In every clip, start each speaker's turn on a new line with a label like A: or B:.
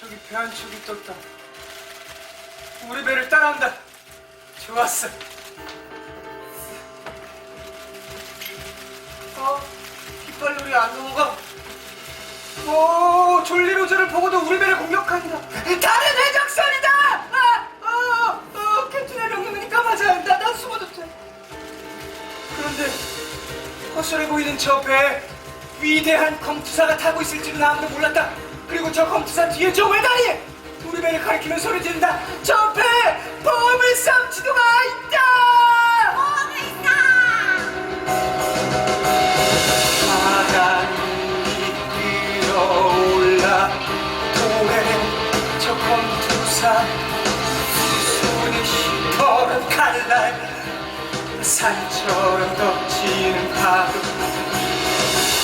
A: 저기 배한 척이 떴다. 우리 배를 따라온다. 좋았어. 어? 깃발놀이 안 넘어가. 오, 졸리로즈를 보고도 우리 배를 공격한다. 다른 해적선이다! 아, 어, 어, 캡틴의 명령이니까 맞아야 한다. 난 숨어도 돼. 그런데 허술해 보이는 저 배에 위대한 검투사가 타고 있을 줄은 아무도 몰랐다. 그리고 저 검투사 뒤에 저 외다리! 우리 배를 가리키며 소리 지른다. 저 배에 보물 삼치도가 있다! 바람이 끌어올라 도래는 저 검투사 손에 시퍼런 칼날 산처럼 덮치는 파도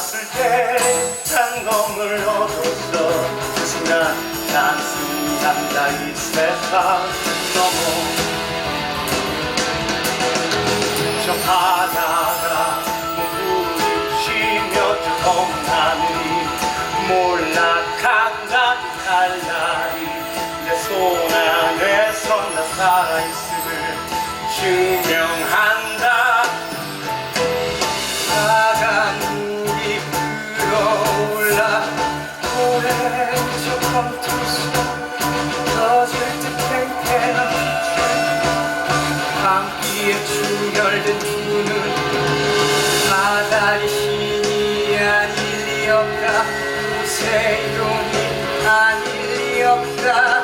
A: 몰랐을 때 단검을 얻었어 그 순간 단순히 한다 이 세상. 넘어 저 바다가 부딪히며 저 검은 하늘이 몰락한다 달달이 내 손 안에서 나 살아있음을 증명 열든 눈은 사다리 신이 아닐 리 없다. 우세종이 아닐 리 없다.